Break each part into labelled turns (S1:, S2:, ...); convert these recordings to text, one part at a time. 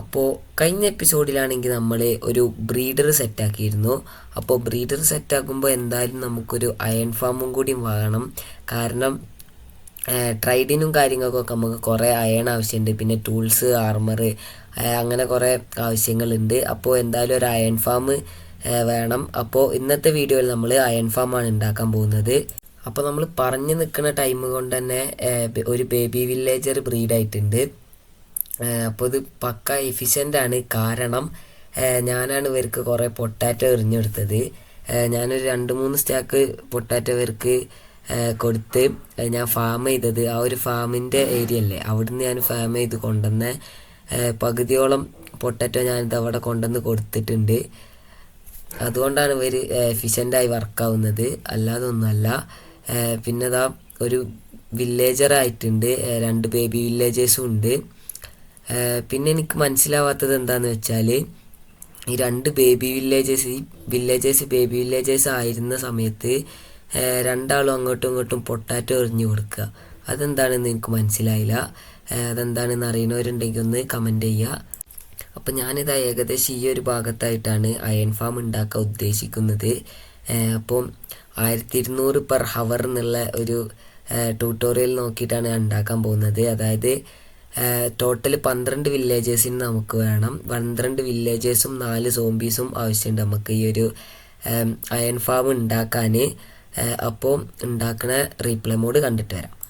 S1: അപ്പോൾ കഴിഞ്ഞ എപ്പിസോഡിലാണെങ്കിൽ നമ്മൾ ഒരു ബ്രീഡർ സെറ്റാക്കിയിരുന്നു. അപ്പോൾ ബ്രീഡർ സെറ്റാക്കുമ്പോൾ എന്തായാലും നമുക്കൊരു അയൺ ഫാമും കൂടി വേണം കാരണം ട്രൈഡിനും കാര്യങ്ങൾക്കൊക്കെ നമുക്ക് കുറേ അയൺ ആവശ്യമുണ്ട് പിന്നെ ടൂൾസ് ആർമർ അങ്ങനെ കുറേ ആവശ്യങ്ങളുണ്ട്. അപ്പോൾ എന്തായാലും ഒരു അയൺ ഫാം വേണം. അപ്പോൾ ഇന്നത്തെ വീഡിയോയിൽ നമ്മൾ അയൺ ഫാമാണ് ഉണ്ടാക്കാൻ പോകുന്നത്. അപ്പോൾ നമ്മൾ പറഞ്ഞു നിൽക്കുന്ന ടൈം കൊണ്ട് തന്നെ ഒരു ബേബി വില്ലേജർ ബ്രീഡായിട്ടുണ്ട്. അപ്പോൾ ഇത് പക്ക ആണ് കാരണം ഞാനാണ് ഇവർക്ക് കുറേ പൊട്ടാറ്റോ എറിഞ്ഞെടുത്തത്. ഞാനൊരു രണ്ട് മൂന്ന് സ്റ്റാക്ക് പൊട്ടാറ്റോ ഇവർക്ക് കൊടുത്ത് ഞാൻ ഫാം ചെയ്തത്. ആ ഒരു ഫാമിന്റെ ഏരിയ അല്ലേ? അവിടുന്ന് ഞാൻ ഫാം ചെയ്ത് കൊണ്ടുവന്ന പകുതിയോളം പൊട്ടാറ്റോ ഞാനിത് അവിടെ കൊണ്ടുവന്ന് കൊടുത്തിട്ടുണ്ട്. അതുകൊണ്ടാണ് ഇവർ എഫിഷ്യന്റായി വർക്കാവുന്നത്. അല്ലാതെ ഒന്നുമല്ല പിന്നെ ഇതാ ഒരു വില്ലേജറായിട്ടുണ്ട്. രണ്ട് ബേബി വില്ലേജേഴ്സും ഉണ്ട്. പിന്നെ എനിക്ക് മനസ്സിലാവാത്തത് എന്താന്ന് വെച്ചാൽ ഈ രണ്ട് ബേബി വില്ലേജസ് ഈ വില്ലേജേഴ്സ് ബേബി വില്ലേജസ് ആയിരുന്ന സമയത്ത് രണ്ടാളും അങ്ങോട്ടും ഇങ്ങോട്ടും പൊട്ടാറ്റോ എറിഞ്ഞു കൊടുക്കുക. അതെന്താണെന്ന് എനിക്ക് മനസ്സിലായില്ല. അതെന്താണെന്ന് അറിയണവരുണ്ടെങ്കിൽ ഒന്ന് കമന്റ് ചെയ്യുക. അപ്പം ഞാനിത് ഏകദേശം ഈ ഒരു ഭാഗത്തായിട്ടാണ് അയൺ ഫാം ഉണ്ടാക്കാൻ ഉദ്ദേശിക്കുന്നത്. അപ്പോൾ അപ്പം ആയിരത്തി ഇരുന്നൂറ് പെർ ഹവർ എന്നുള്ള ഒരു ട്യൂട്ടോറിയൽ നോക്കിയിട്ടാണ് ഉണ്ടാക്കാൻ പോകുന്നത്. അതായത് ടോട്ടൽ പന്ത്രണ്ട് വില്ലേജേഴ്സിന് നമുക്ക് വേണം. പന്ത്രണ്ട് വില്ലേജേഴ്സും നാല് സോംബീസും ആവശ്യമുണ്ട് നമുക്ക് ഈ ഒരു അയൺ ഫാം ഉണ്ടാക്കാൻ അപ്പോൾ ഉണ്ടാക്കണ റീപ്ലേ മോഡ് കണ്ടിട്ട് വരാം.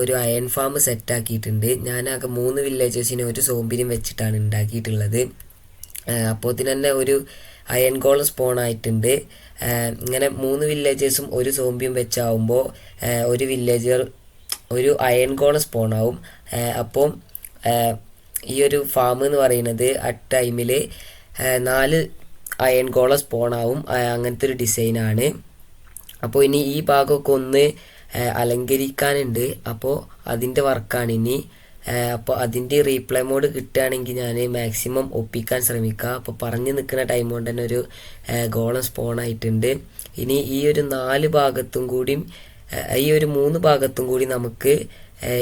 S1: ഒരു അയൺ ഫാം സെറ്റാക്കിയിട്ടുണ്ട്. ഞാനാകെ മൂന്ന് വില്ലേജേഴ്സിനെ ഒരു സോമ്പിനും വെച്ചിട്ടാണ് ഉണ്ടാക്കിയിട്ടുള്ളത് അപ്പോൾ തന്നെ ഒരു അയൺ ഗോൾ സ്പോൺ ആയിട്ടുണ്ട്. ഇങ്ങനെ മൂന്ന് വില്ലേജേഴ്സും ഒരു സോംബിയും വെച്ചാവുമ്പോൾ ഒരു വില്ലേജർ ഒരു അയൺ ഗോൾ സ്പോൺ ആവും. അപ്പം ഈ ഒരു ഫാം എന്ന് പറയുന്നത് അറ്റ് ടൈമിൽ നാല് അയൺ ഗോള സ്പോൺ ആവും. അങ്ങനത്തെ ഒരു ഡിസൈനാണ് അപ്പോൾ ഇനി ഈ ഭാഗമൊക്കെ ഒന്ന് അലങ്കരിക്കാനുണ്ട്. അപ്പോൾ അതിന്റെ വർക്കാണ്. ഇനി അപ്പോൾ അതിന്റെ റീപ്ലൈ മോഡ് കിട്ടുകയാണെങ്കിൽ ഞാൻ മാക്സിമം ഒപ്പിക്കാൻ ശ്രമിക്കുക അപ്പോൾ പറഞ്ഞു നിൽക്കുന്ന ടൈം കൊണ്ട് തന്നെ ഒരു ഗോളം സ്പോൺ ആയിട്ടുണ്ട്. ഇനി ഈ ഒരു നാല് ഭാഗത്തും കൂടിയും ഈ ഒരു മൂന്ന് ഭാഗത്തും കൂടി നമുക്ക്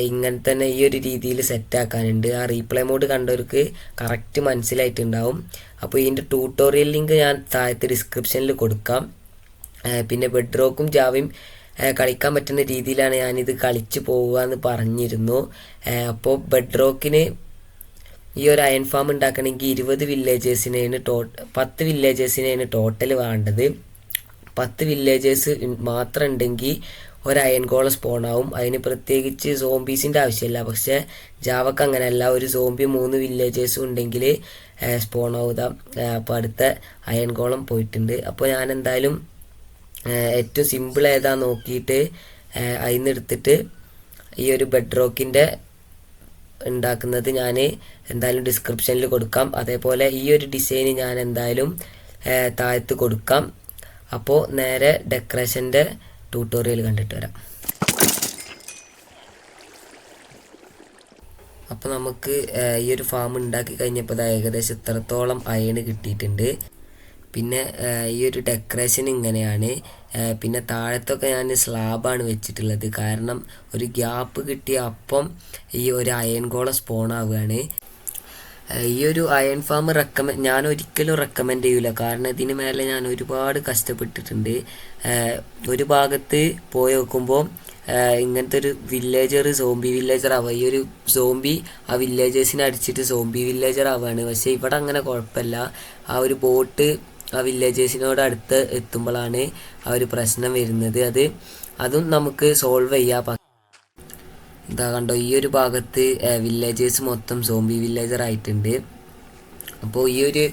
S1: ഇങ്ങനെ തന്നെ ഈ ഒരു രീതിയിൽ സെറ്റാക്കാനുണ്ട് ആ റീപ്ലൈ മോഡ് കണ്ടവർക്ക് കറക്റ്റ് മനസ്സിലായിട്ടുണ്ടാവും. അപ്പോൾ ഇതിന്റെ ട്യൂട്ടോറിയൽ ലിങ്ക് ഞാൻ താഴത്തെ ഡിസ്ക്രിപ്ഷനിൽ കൊടുക്കാം. പിന്നെ ബെഡ്റോക്കും ജാവയും കളിക്കാൻ പറ്റുന്ന രീതിയിലാണ് ഞാനിത് കളിച്ച് പോവുക എന്ന് പറഞ്ഞിരുന്നു. അപ്പോൾ ബെഡ് റോക്കിന് ഈ ഒരു അയൺ ഫാം ഉണ്ടാക്കണമെങ്കിൽ ഇരുപത് വില്ലേജേഴ്സിനെയാണ് ടോ പത്ത് വില്ലേജേഴ്സിനെയാണ് ടോട്ടൽ വേണ്ടത്. പത്ത് വില്ലേജേഴ്സ് മാത്രം ഉണ്ടെങ്കിൽ ഒരു അയൺ ഗോള സ്പോൺ ആവും അതിന് പ്രത്യേകിച്ച് സോംബീസിന്റെ ആവശ്യമില്ല. പക്ഷേ ജാവക്ക് അങ്ങനെയല്ല. ഒരു സോംബി മൂന്ന് വില്ലേജേഴ്സും ഉണ്ടെങ്കിൽ സ്പോൺ ആവുക അപ്പോൾ അടുത്ത അയൺ ഗോളം പോയിട്ടുണ്ട്. അപ്പോൾ ഞാൻ എന്തായാലും ഏറ്റവും സിമ്പിൾ ഏതാ നോക്കിയിട്ട് അതിൽ നിന്ന് എടുത്തിട്ട് ഈ ഒരു ബെഡ് റോക്കിന്റെ ഉണ്ടാക്കുന്നത് ഞാൻ എന്തായാലും ഡിസ്ക്രിപ്ഷനിൽ കൊടുക്കാം. അതേപോലെ ഈ ഒരു ഡിസൈൻ ഞാൻ എന്തായാലും താഴത്ത് കൊടുക്കാം. അപ്പോൾ നേരെ ഡെക്കറേഷന്റെ ട്യൂട്ടോറിയൽ കണ്ടിട്ട് വരാം. അപ്പോൾ നമുക്ക് ഈ ഒരു ഫാം ഉണ്ടാക്കി കഴിഞ്ഞപ്പോൾ ഏകദേശം ഇത്രത്തോളം അയണ് കിട്ടിയിട്ടുണ്ട്. പിന്നെ ഈ ഒരു ഡെക്കറേഷൻ ഇങ്ങനെയാണ്. പിന്നെ താഴത്തൊക്കെ ഞാൻ സ്ലാബാണ് വെച്ചിട്ടുള്ളത്. കാരണം ഒരു ഗ്യാപ്പ് കിട്ടിയ അപ്പം ഈ ഒരു അയൺ സ്പോണാവുകയാണ് ഈ ഒരു അയൺ ഫാം റെക്കമെൻഡ് ഞാൻ ഒരിക്കലും റെക്കമെൻഡ് ചെയ്യില്ല കാരണം ഇതിന് മേലെ ഞാൻ ഒരുപാട് കഷ്ടപ്പെട്ടിട്ടുണ്ട്. ഒരു ഭാഗത്ത് പോയി നോക്കുമ്പോൾ ഇങ്ങനത്തെ ഒരു വില്ലേജർ സോംബി വില്ലേജർ ആവുക. ഈ ഒരു സോംബി ആ വില്ലേജേഴ്സിനെ അടിച്ചിട്ട് സോംബി വില്ലേജർ ആവുകയാണ്. പക്ഷേ ഇവിടെ അങ്ങനെ കുഴപ്പമില്ല. ആ ഒരു ബോട്ട് ആ വില്ലേജേഴ്സിനോട് അടുത്ത് എത്തുമ്പോഴാണ് ആ ഒരു പ്രശ്നം വരുന്നത്. അത് അതും നമുക്ക് സോൾവ് ചെയ്യാം. എന്താ കണ്ടോ ഈ ഒരു ഭാഗത്ത് വില്ലേജേഴ്സ് മൊത്തം സോംബി വില്ലേജർ ആയിട്ടുണ്ട്. അപ്പോൾ ഈ ഒരു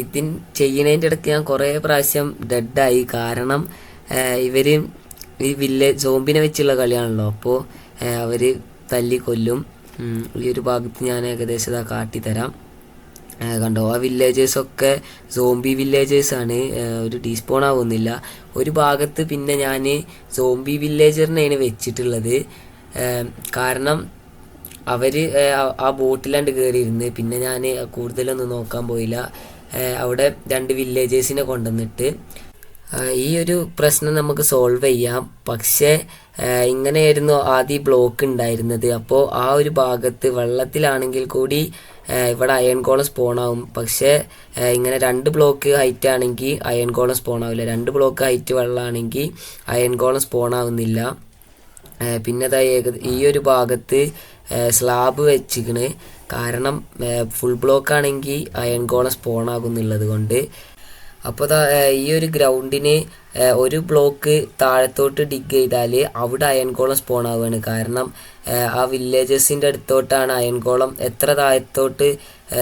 S1: ഇതിൻ ചെയ്യുന്നതിന്റെ ഇടയ്ക്ക് ഞാൻ കുറേ പ്രാവശ്യം ഡെഡായി കാരണം ഇവർ ഈ വില്ലേജ് സോംബിനെ വെച്ചുള്ള കളിയാണല്ലോ. അപ്പോൾ അവർ തല്ലി കൊല്ലും ഈ ഒരു ഭാഗത്ത് ഞാൻ ഏകദേശം ഇതാ കാട്ടിത്തരാം. കണ്ടോ? ആ വില്ലേജേഴ്സൊക്കെ സോംബി വില്ലേജേഴ്സാണ് ഒരു ഡീസ്പോൺ ആവുന്നില്ല. ഒരു ഭാഗത്ത് പിന്നെ ഞാൻ സോംബി വില്ലേജറിനെയാണ് വെച്ചിട്ടുള്ളത്. കാരണം അവർ ആ ബോട്ടിലാണ്ട് കയറിയിരുന്ന് പിന്നെ ഞാൻ കൂടുതലൊന്നും നോക്കാൻ പോയില്ല. അവിടെ രണ്ട് വില്ലേജേഴ്സിനെ കൊണ്ടുവന്നിട്ട്. ഈ ഒരു പ്രശ്നം നമുക്ക് സോൾവ് ചെയ്യാം. പക്ഷേ ഇങ്ങനെയായിരുന്നു ആദ്യം ബ്ലോക്ക് ഉണ്ടായിരുന്നത്. അപ്പോൾ ആ ഒരു ഭാഗത്ത് വെള്ളത്തിലാണെങ്കിൽ കൂടി ഇവിടെ അയൺ കോളം സ്പോൺ ആവും. പക്ഷേ ഇങ്ങനെ രണ്ട് ബ്ലോക്ക് ഹൈറ്റ് ആണെങ്കിൽ അയൺ കോളം സ്പോൺ ആവില്ല. രണ്ട് ബ്ലോക്ക് ഹൈറ്റ് വെള്ളമാണെങ്കിൽ അയൺ കോളം സ്പോൺ ആവുന്നില്ല. പിന്നെ ഈ ഒരു ഭാഗത്ത് സ്ലാബ് വെച്ചിക്കണ്. കാരണം ഫുൾ ബ്ലോക്ക് ആണെങ്കിൽ അയൺ കോളം സ്പോൺ ആകുന്നുള്ളത് കൊണ്ട് അപ്പോൾ ഈ ഒരു ഗ്രൗണ്ടിന് ഒരു ബ്ലോക്ക് താഴത്തോട്ട് ഡിഗ് ചെയ്താൽ അവിടെ അയൺകോളം സ്പോൺ ആവുകയാണ് കാരണം ആ വില്ലേജസിന്റെ അടുത്തോട്ടാണ് അയൺകോളം എത്ര താഴത്തോട്ട്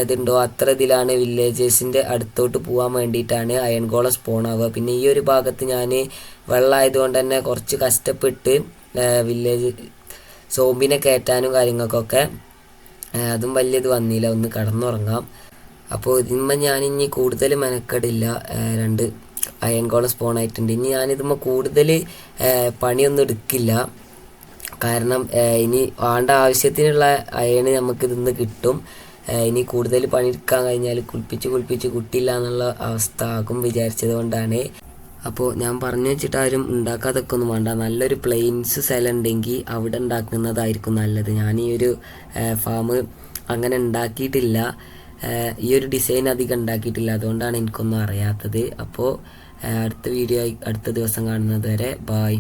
S1: ഇതുണ്ടോ അത്ര ഇതിലാണ് വില്ലേജസിന്റെ അടുത്തോട്ട് പോകാൻ വേണ്ടിയിട്ടാണ് അയൺകോളം സ്പോൺ ആവുക. പിന്നെ ഈ ഒരു ഭാഗത്ത് ഞാൻ വെള്ളമായതുകൊണ്ട് തന്നെ കുറച്ച് കഷ്ടപ്പെട്ട് വില്ലേജ് സോമ്പിനെ കയറ്റാനും കാര്യങ്ങൾക്കൊക്കെ അതും വലിയത് വന്നില്ല ഒന്ന് കടന്നുറങ്ങാം. അപ്പോൾ ഞാൻ ഇനി കൂടുതൽ മെനക്കെടില്ല. രണ്ട് അയൺ സ്പോൺ ആയിട്ടുണ്ട്. ഇനി ഞാനിതുമ്പോൾ കൂടുതൽ പണിയൊന്നും എടുക്കില്ല. കാരണം ഇനി വേണ്ട ആവശ്യത്തിനുള്ള അയണ് നമുക്ക് ഇതിന്ന് കിട്ടും. ഇനി കൂടുതൽ പണിയെടുക്കാൻ കഴിഞ്ഞാൽ കുളിപ്പിച്ച് കുളിപ്പിച്ച് കുട്ടിയില്ല എന്നുള്ള അവസ്ഥ ആകും വിചാരിച്ചത് കൊണ്ടാണ്. അപ്പോൾ ഞാൻ പറഞ്ഞു വെച്ചിട്ട് ആരും ഉണ്ടാക്കാതൊക്കെ ഒന്നും വേണ്ട. നല്ലൊരു പ്ലെയിൻസ് സ്ഥലം ഉണ്ടെങ്കിൽ അവിടെ ഉണ്ടാക്കുന്നതായിരിക്കും നല്ലത്. ഞാൻ ഈ ഒരു ഫാം അങ്ങനെ ഉണ്ടാക്കിയിട്ടില്ല. ഈ ഒരു ഡിസൈൻ അധികം ഉണ്ടാക്കിയിട്ടില്ല. അതുകൊണ്ടാണ് എനിക്കൊന്നും അറിയാത്തത്. അപ്പോൾ അടുത്ത വീഡിയോ അടുത്ത ദിവസം കാണുന്നത് വരെ ബായ്